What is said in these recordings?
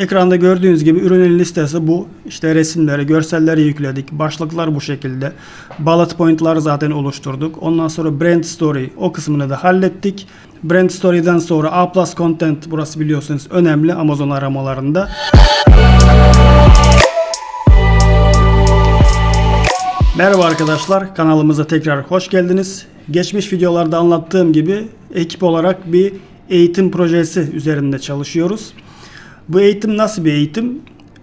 Ekranda gördüğünüz gibi ürünün listesi bu. İşte resimleri, görselleri yükledik. Başlıklar bu şekilde. Bullet point'ları zaten oluşturduk. Ondan sonra brand story o kısmını da hallettik. Brand story'den sonra A+ content burası biliyorsunuz önemli Amazon aramalarında. Merhaba arkadaşlar, kanalımıza tekrar hoş geldiniz. Geçmiş videolarda anlattığım gibi ekip olarak bir eğitim projesi üzerinde çalışıyoruz. Bu eğitim nasıl bir eğitim?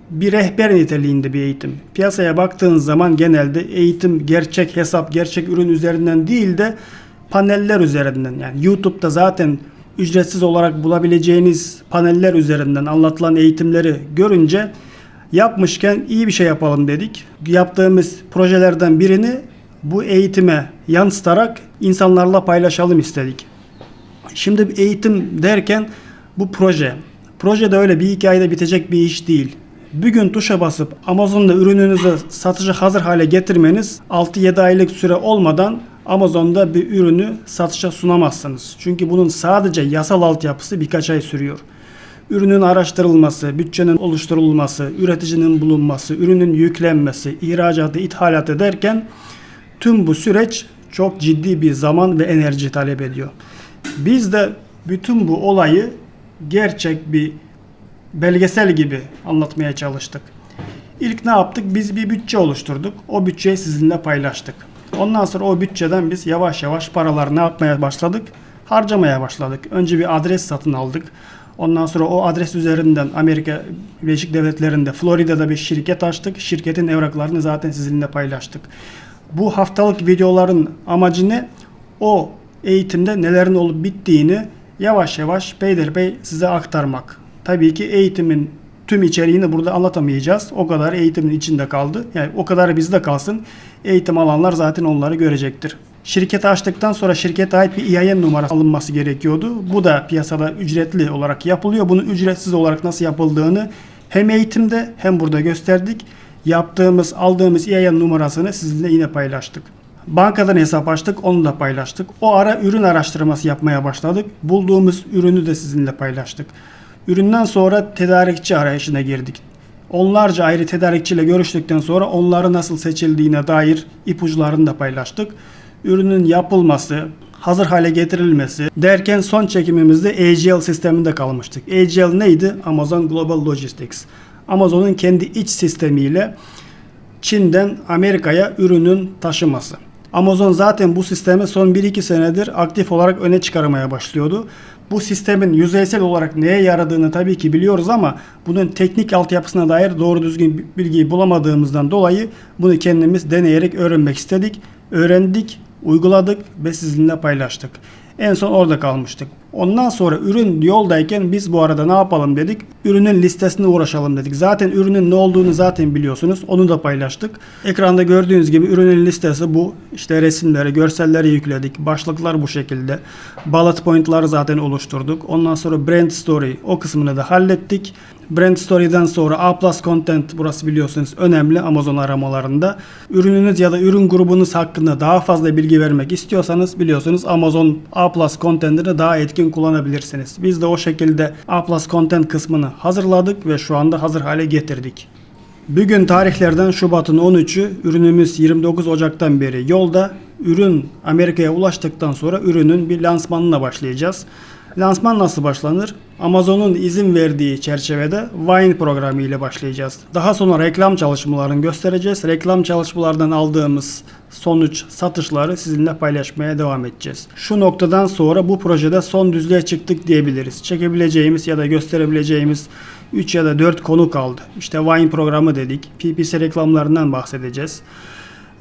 Bir rehber niteliğinde bir eğitim. Piyasaya baktığınız zaman genelde eğitim gerçek hesap, gerçek ürün üzerinden değil de paneller üzerinden. Yani YouTube'da zaten ücretsiz olarak bulabileceğiniz paneller üzerinden anlatılan eğitimleri görünce yapmışken iyi bir şey yapalım dedik. Yaptığımız projelerden birini bu eğitime yansıtarak insanlarla paylaşalım istedik. Şimdi eğitim derken bu proje. Proje de öyle bir hikayede bitecek bir iş değil. Bir gün tuşa basıp Amazon'da ürününüzü satışa hazır hale getirmeniz 6-7 aylık süre olmadan Amazon'da bir ürünü satışa sunamazsınız. Çünkü bunun sadece yasal altyapısı birkaç ay sürüyor. Ürünün araştırılması, bütçenin oluşturulması, üreticinin bulunması, ürünün yüklenmesi, ihracatı, ithalatı derken tüm bu süreç çok ciddi bir zaman ve enerji talep ediyor. Biz de bütün bu olayı gerçek bir belgesel gibi anlatmaya çalıştık. İlk ne yaptık? Biz bir bütçe oluşturduk. O bütçeyi sizinle paylaştık. Ondan sonra o bütçeden biz yavaş yavaş paralar ne yapmaya başladık? Harcamaya başladık. Önce bir adres satın aldık. Ondan sonra o adres üzerinden Amerika Birleşik Devletleri'nde Florida'da bir şirket açtık. Şirketin evraklarını zaten sizinle paylaştık. Bu haftalık videoların amacı ne? O eğitimde nelerin olup bittiğini yavaş yavaş peyderpey size aktarmak. Tabii ki eğitimin tüm içeriğini burada anlatamayacağız. O kadar eğitimin içinde kaldı. Yani o kadar bizde kalsın. Eğitim alanlar zaten onları görecektir. Şirketi açtıktan sonra şirkete ait bir EIN numarası alınması gerekiyordu. Bu da piyasada ücretli olarak yapılıyor. Bunu ücretsiz olarak nasıl yapıldığını hem eğitimde hem burada gösterdik. Yaptığımız, aldığımız EIN numarasını sizinle yine paylaştık. Bankadan hesap açtık, onu da paylaştık. O ara ürün araştırması yapmaya başladık. Bulduğumuz ürünü de sizinle paylaştık. Üründen sonra tedarikçi arayışına girdik. Onlarca ayrı tedarikçiyle görüştükten sonra onları nasıl seçildiğine dair ipuçlarını da paylaştık. Ürünün yapılması, hazır hale getirilmesi derken son çekimimizde AGL sisteminde kalmıştık. AGL neydi? Amazon Global Logistics. Amazon'un kendi iç sistemiyle Çin'den Amerika'ya ürünün taşıması. Amazon zaten bu sistemi son 1-2 senedir aktif olarak öne çıkarmaya başlıyordu. Bu sistemin yüzeysel olarak neye yaradığını tabii ki biliyoruz ama bunun teknik altyapısına dair doğru düzgün bilgiyi bulamadığımızdan dolayı bunu kendimiz deneyerek öğrenmek istedik. Öğrendik, uyguladık ve sizinle paylaştık. En son orada kalmıştık. Ondan sonra ürün yoldayken biz bu arada ne yapalım dedik? Ürünün listesine uğraşalım dedik. Zaten ürünün ne olduğunu zaten biliyorsunuz. Onu da paylaştık. Ekranda gördüğünüz gibi ürünün listesi bu. İşte resimleri, görselleri yükledik. Başlıklar bu şekilde. Bullet point'ları zaten oluşturduk. Ondan sonra brand story o kısmını da hallettik. Brand Story'den sonra A+ Content burası biliyorsunuz önemli Amazon aramalarında. Ürününüz ya da ürün grubunuz hakkında daha fazla bilgi vermek istiyorsanız biliyorsunuz Amazon A+ Content'ini daha etkin kullanabilirsiniz. Biz de o şekilde A+ Content kısmını hazırladık ve şu anda hazır hale getirdik. Bugün tarihlerden Şubat'ın 13'ü ürünümüz 29 Ocak'tan beri yolda. Ürün Amerika'ya ulaştıktan sonra ürünün bir lansmanına başlayacağız. Lansman nasıl başlanır? Amazon'un izin verdiği çerçevede Vine programı ile başlayacağız. Daha sonra reklam çalışmalarını göstereceğiz. Reklam çalışmalarından aldığımız sonuç satışları sizinle paylaşmaya devam edeceğiz. Şu noktadan sonra bu projede son düzlüğe çıktık diyebiliriz. Çekebileceğimiz ya da gösterebileceğimiz 3 ya da 4 konu kaldı. İşte Vine programı dedik. PPC reklamlarından bahsedeceğiz.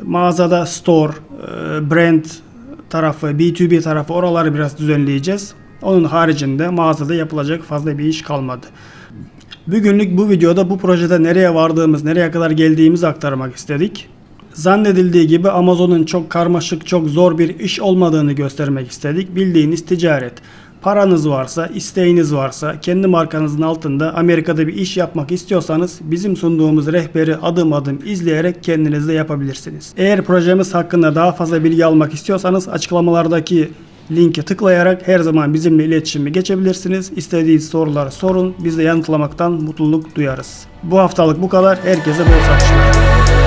Mağazada store, e, brand tarafı, B2B tarafı oraları biraz düzenleyeceğiz. Onun haricinde mağazada yapılacak fazla bir iş kalmadı. Bugünlük bu videoda bu projede nereye vardığımız, nereye kadar geldiğimizi aktarmak istedik. Zannedildiği gibi Amazon'un çok karmaşık, çok zor bir iş olmadığını göstermek istedik. Bildiğiniz ticaret. Paranız varsa, isteğiniz varsa, kendi markanızın altında Amerika'da bir iş yapmak istiyorsanız bizim sunduğumuz rehberi adım adım izleyerek kendiniz de yapabilirsiniz. Eğer projemiz hakkında daha fazla bilgi almak istiyorsanız açıklamalardaki linke tıklayarak her zaman bizimle iletişime geçebilirsiniz. İstediğiniz soruları sorun. Biz de yanıtlamaktan mutluluk duyarız. Bu haftalık bu kadar. Herkese bol satışlar.